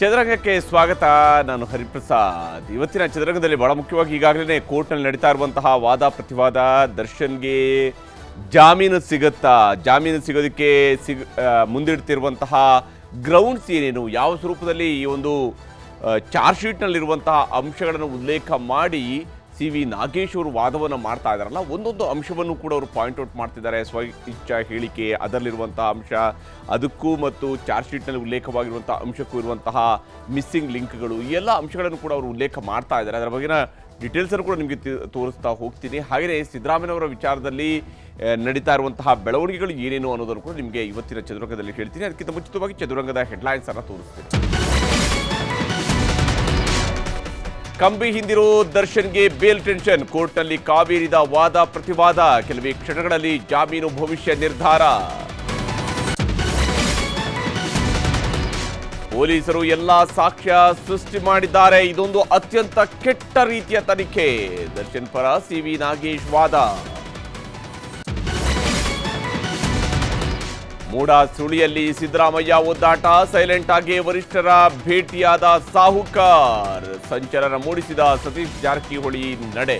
ಚದುರಂಗಕ್ಕೆ ಸ್ವಾಗತ, ನಾನು ಹರಿಪ್ರಸಾದ್. ಇವತ್ತಿನ ಚದುರಂಗದಲ್ಲಿ ಬಹಳ ಮುಖ್ಯವಾಗಿ ಈಗಾಗಲೇ ಕೋರ್ಟ್ನಲ್ಲಿ ನಡೀತಾ ಇರುವಂತಹ ವಾದ ಪ್ರತಿವಾದ, ದರ್ಶನ್ಗೆ ಜಾಮೀನು ಸಿಗುತ್ತಾ? ಜಾಮೀನು ಸಿಗೋದಕ್ಕೆ ಸಿಗ್ ಮುಂದಿಡ್ತಿರುವಂತಹ ಗ್ರೌಂಡ್ಸ್ ಏನೇನು? ಯಾವ ಸ್ವರೂಪದಲ್ಲಿ ಈ ಒಂದು ಚಾರ್ಜ್ ಶೀಟ್ನಲ್ಲಿರುವಂತಹ ಅಂಶಗಳನ್ನು ಉಲ್ಲೇಖ ಮಾಡಿ ಸಿ ವಿ ನಾಗೇಶ್ ಅವರು ವಾದವನ್ನು ಮಾಡ್ತಾ ಇದ್ದಾರಲ್ಲ ಒಂದೊಂದು ಅಂಶವನ್ನು ಕೂಡ ಅವರು ಪಾಯಿಂಟ್ ಔಟ್ ಮಾಡ್ತಿದ್ದಾರೆ. ಸ್ವ ಇಚ್ಛಾ ಹೇಳಿಕೆ, ಅದರಲ್ಲಿರುವಂತಹ ಅಂಶ, ಅದಕ್ಕೂ ಮತ್ತು ಚಾರ್ಜ್ ಶೀಟ್ನಲ್ಲಿ ಉಲ್ಲೇಖವಾಗಿರುವಂತಹ ಅಂಶಕ್ಕೂ ಇರುವಂತಹ ಮಿಸ್ಸಿಂಗ್ ಲಿಂಕ್ಗಳು ಈ ಎಲ್ಲ ಅಂಶಗಳನ್ನು ಕೂಡ ಅವರು ಉಲ್ಲೇಖ ಮಾಡ್ತಾ ಇದ್ದಾರೆ. ಅದರ ಬಗ್ಗೆನ ಡೀಟೇಲ್ಸ್ ಅನ್ನು ಕೂಡ ನಿಮಗೆ ತೋರಿಸ್ತಾ ಹೋಗ್ತೀನಿ. ಹಾಗೆಯೇ ಸಿದ್ದರಾಮಯ್ಯನವರ ವಿಚಾರದಲ್ಲಿ ನಡೀತಾ ಇರುವಂತಹ ಬೆಳವಣಿಗೆಗಳು ಏನೇನು ಅನ್ನೋದನ್ನು ಕೂಡ ನಿಮಗೆ ಇವತ್ತಿನ ಚದುರಂಗದಲ್ಲಿ ಹೇಳ್ತೀನಿ. ಅದಕ್ಕಿಂತ ಮುಂಚಿತವಾಗಿ ಚದುರಂಗದ ಹೆಡ್ಲೈನ್ಸ್ ಅನ್ನು ತೋರಿಸ್ತೀನಿ. ಕಂಬಿ ಹಿಂದಿರೋ ದರ್ಶನ್ಗೆ ಬೇಲ್ ಟೆನ್ಷನ್. ಕೋರ್ಟ್ನಲ್ಲಿ ಕಾವೇರಿದ ವಾದ ಪ್ರತಿವಾದ. ಕೆಲವೇ ಕ್ಷಣಗಳಲ್ಲಿ ಜಾಮೀನು ಭವಿಷ್ಯ ನಿರ್ಧಾರ. ಪೊಲೀಸರು ಎಲ್ಲಾ ಸಾಕ್ಷ್ಯ ಸೃಷ್ಟಿ ಮಾಡಿದ್ದಾರೆ. ಇದೊಂದು ಅತ್ಯಂತ ಕೆಟ್ಟ ರೀತಿಯ ತನಿಖೆ. ದರ್ಶನ್ ಪರ ಸಿವಿ ನಾಗೇಶ್ ವಾದ. ಮೂಡ ಸುಳಿಯಲ್ಲಿ ಸಿದ್ದರಾಮಯ್ಯ ಒದ್ದಾಟ ಸೈಲೆಂಟ್ ಆಗಿ ವರಿಷ್ಠರ ಭೇಟಿಯಾದ ಸಾಹುಕಾರ್. ಸಂಚಲನ ಮೂಡಿಸಿದ ಸತೀಶ್ ಜಾರಕಿಹೊಳಿ ನಡೆ.